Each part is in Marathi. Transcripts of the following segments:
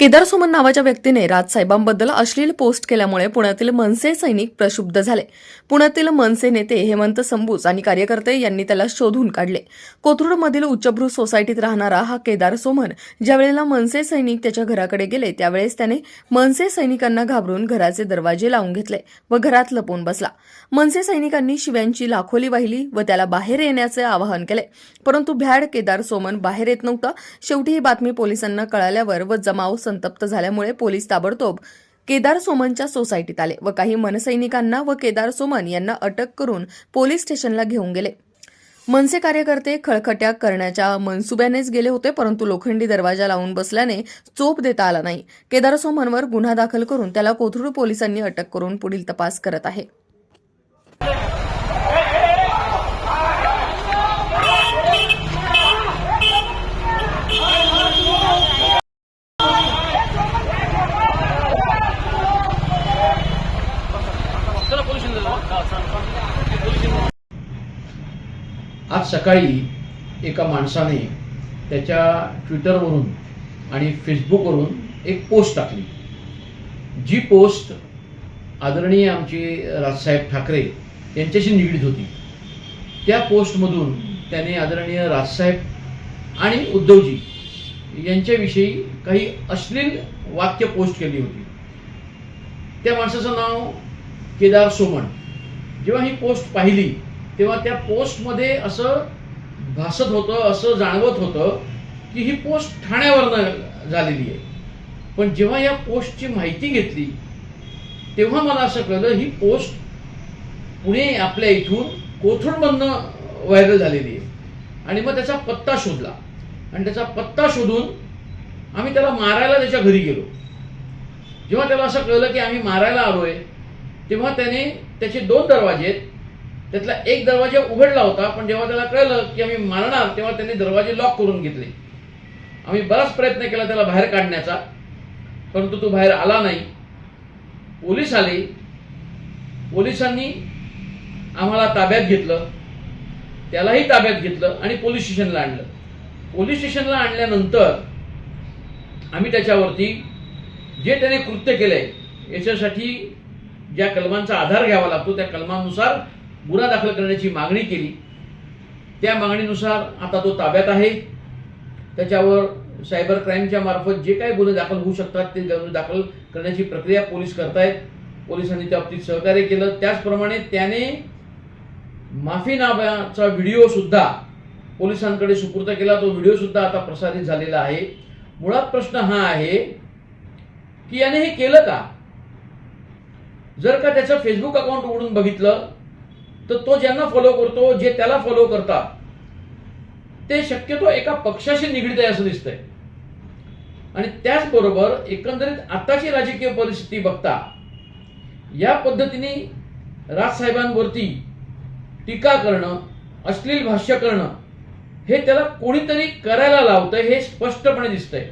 केदार सुमन नावाच्या व्यक्तीने राजसाहेबांबद्दल अश्लील पोस्ट केल्यामुळे पुण्यातील मनसे सैनिक प्रक्षुब्ध झाले. पुण्यातील मनसे नेते हेमंत संबूज आणि कार्यकर्ते यांनी त्याला शोधून काढले. कोथरूडमधील उच्चभ्रू सोसायटीत राहणारा हा केदार सोमन ज्यावेळेला मनसे सैनिक त्याच्या घराकडे गेले त्यावेळेस त्याने मनसे सैनिकांना घाबरून घराचे दरवाजे लावून घेतले व घरात लपून बसला. मनसे सैनिकांनी शिव्यांची लाखोली वाहिली व त्याला बाहेर येण्याचे आवाहन केले. परंतु भ्याड केदार सोमन बाहेर येत नव्हता. शेवटी ही बातमी पोलिसांना कळाल्यावर व जमाव संतप्त झाल्यामुळे पोलीस ताबडतोब केदार सोमनच्या सोसायटीत आले व काही मनसैनिकांना व केदार सोमन यांना अटक करून पोलीस स्टेशनला घेऊन गेले. मनसे कार्यकर्ते खळखट्या करण्याच्या मनसुब्यानेच गेले होते परंतु लोखंडी दरवाजा लावून बसल्याने चोप देता आला नाही. केदार सोमनवर गुन्हा दाखल करून त्याला कोथरूड पोलिसांनी अटक करून पुढील तपास करत आहे. आज सकाळी एका माणसाने त्याच्या ट्विटरवरून आणि फेसबुकवरून एक पोस्ट टाकली. जी पोस्ट आदरणीय आमचे राजसाहेब ठाकरे यांच्याशी निगडीत होती. त्या पोस्टमधून त्याने आदरणीय राजसाहेब आणि उद्धवजी यांच्याविषयी काही अश्लील वाक्य पोस्ट केली होती. त्या माणसाचं नाव केदार सोमण. जेव्हा ही पोस्ट पाहिली तेव्हा त्या पोस्टमध्ये असं भासत होतं असं जाणवत होतं की ही पोस्ट ठाण्यावरनं झालेली आहे. पण जेव्हा या पोस्टची माहिती घेतली तेव्हा मला असं कळलं ही पोस्ट पुणे आपल्या इथून कोथरूडमधनं व्हायरल झालेली आहे. आणि मग त्याचा पत्ता शोधला. आणि त्याचा पत्ता शोधून आम्ही त्याला मारायला त्याच्या घरी गेलो. जेव्हा त्याला असं कळलं की आम्ही मारायला आलोय तेव्हा त्याने त्याचे दोन दरवाजे आहेत त्यातला एक दरवाजा उघडला होता पण जेव्हा त्याला कळलं की आम्ही मारणार तेव्हा त्यांनी दरवाजे लॉक करून घेतले. आम्ही बराच प्रयत्न केला त्याला बाहेर काढण्याचा परंतु तो बाहेर आला नाही. पोलीस आले. पोलिसांनी आम्हाला ताब्यात घेतलं. त्यालाही ताब्यात घेतलं आणि पोलीस स्टेशनला आणलं. पोलीस स्टेशनला आणल्यानंतर आम्ही त्याच्यावरती जे त्याने कृत्य केलंय याच्यासाठी ज्या कलमांचा आधार घ्यावा लागतो त्या कलमांनुसार गुन्हा दाखल करण्याची मागणी केली. त्या मागणीनुसार आता तो ताब्यात आहे. त्याच्यावर सायबर क्राईमच्या मार्फत जे काही गुन्हे दाखल होऊ शकतात ते गुन्हे दाखल करण्याची प्रक्रिया पोलीस करतायत. पोलिसांनी त्या बाबतीत सहकार्य केलं. त्याचप्रमाणे त्याने माफीनाम्याचा व्हिडिओ सुद्धा पोलिसांकडे सुपूर्द केला. तो व्हिडिओ सुद्धा आता प्रसारित झालेला आहे. मुळात प्रश्न हा आहे की याने हे केलं का? जर का त्याचं फेसबुक अकाउंट उघडून बघितलं तर तो ज्यांना फॉलो करतो जे त्याला फॉलो करतात ते शक्यतो एका पक्षाशी निगडीत आहे असं दिसतंय. आणि त्याचबरोबर एकंदरीत आताची राजकीय परिस्थिती बघता या पद्धतीने राजसाहेबांवरती टीका करणं अश्लील भाष्य करणं हे त्याला कोणीतरी करायला लावतं हे स्पष्टपणे दिसतंय.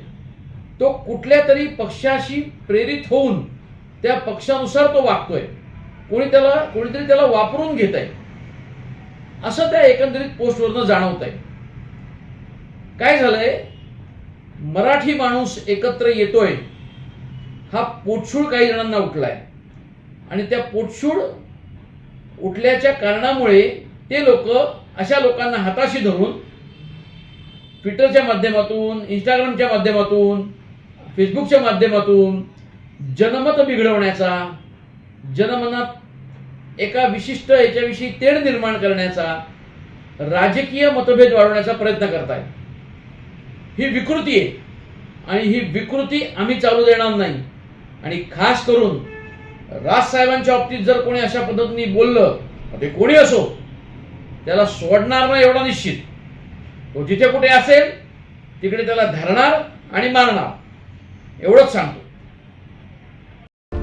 तो कुठल्या तरी पक्षाशी प्रेरित होऊन त्या पक्षानुसार तो वागतोय. कोणी त्याला कोणीतरी त्याला वापरून घेत आहे. असं त्या एकंदरीत पोस्टवरनं जाणवत आहे काय झालंय? मराठी माणूस एकत्र येतोय. हा पोटशूळ काही जणांना उठलाय. आणि त्या पोटशूळ उठल्याच्या कारणामुळे ते लोक अशा लोकांना हाताशी धरून ट्विटरच्या माध्यमातून इंस्टाग्रामच्या माध्यमातून फेसबुकच्या माध्यमातून जनमत बिघडवण्याचा जनमनात एका विशिष्ट याच्याविषयी तेढ निर्माण करण्याचा राजकीय मतभेद वाढवण्याचा प्रयत्न करताय ही विकृती आहे. आणि ही विकृती आम्ही चालू देणार नाही. आणि खास करून राजसाहेबांच्या बाबतीत जर कोणी अशा पद्धतीने बोललं ते कोणी असो त्याला सोडणार नाही एवढा निश्चित. तो जिथे कुठे असेल तिकडे त्याला धरणार आणि मारणार. एवढंच सांगतो.